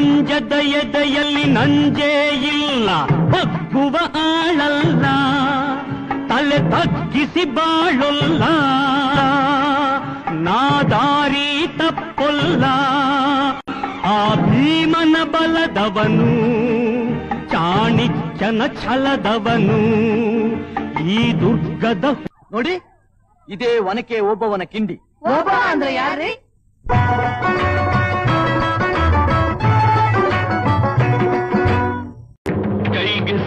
ಈ ಅಂಜದ ಎದೆಯಲ್ಲಿ ನಂಜೇ ಇಲ್ಲ ಬಗ್ಗುವ ಆಳಲ್ಲ ತಲೆ ತಗ್ಗಿಸಿ ಬಾಳೊಲ್ಲ ನಾದಾರಿ ತಪ್ಪೊಲ್ಲ. ಆ ಭೀಮನ ಬಲದವನು ಚಾಣಿಕ್ಯನ ಛಲದವನು ಈ ದುರ್ಗದ ನೋಡಿ ಇದೇ ಒನಕೆ ಒಬ್ಬವನ ಕಿಂಡಿ. ಒಬ್ಬ ಅಂದ್ರೆ ಯಾರ್ರಿ?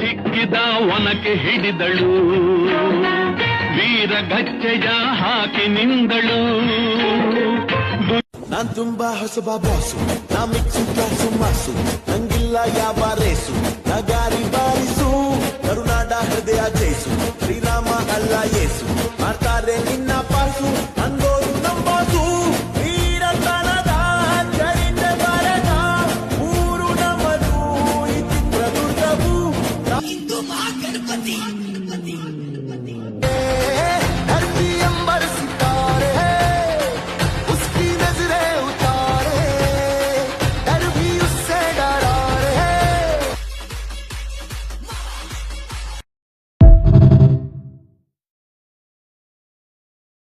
ಸಿಕ್ಕಿದ ಒನಕೆ ಹಿಡಿದಳು. ವೀರ ಗಚ್ಚೆಯ ಹಾಕಿ ನಿಂದಳು. ನಾನ್ ತುಂಬಾ ಹೊಸಬ ಬಾಸು, ನಾ ಮಿಕ್ಸು ಕ್ಲಾಸು ಮಾಸು, ನಂಗಿಲ್ಲ ಯಾವ ರೇಸು ನಗಾರಿ ಬಾರಿಸು, ಕರುನಾಡ ಹೃದಯ ಜಯಿಸು, ಶ್ರೀರಾಮ ಅಲ್ಲ Mm.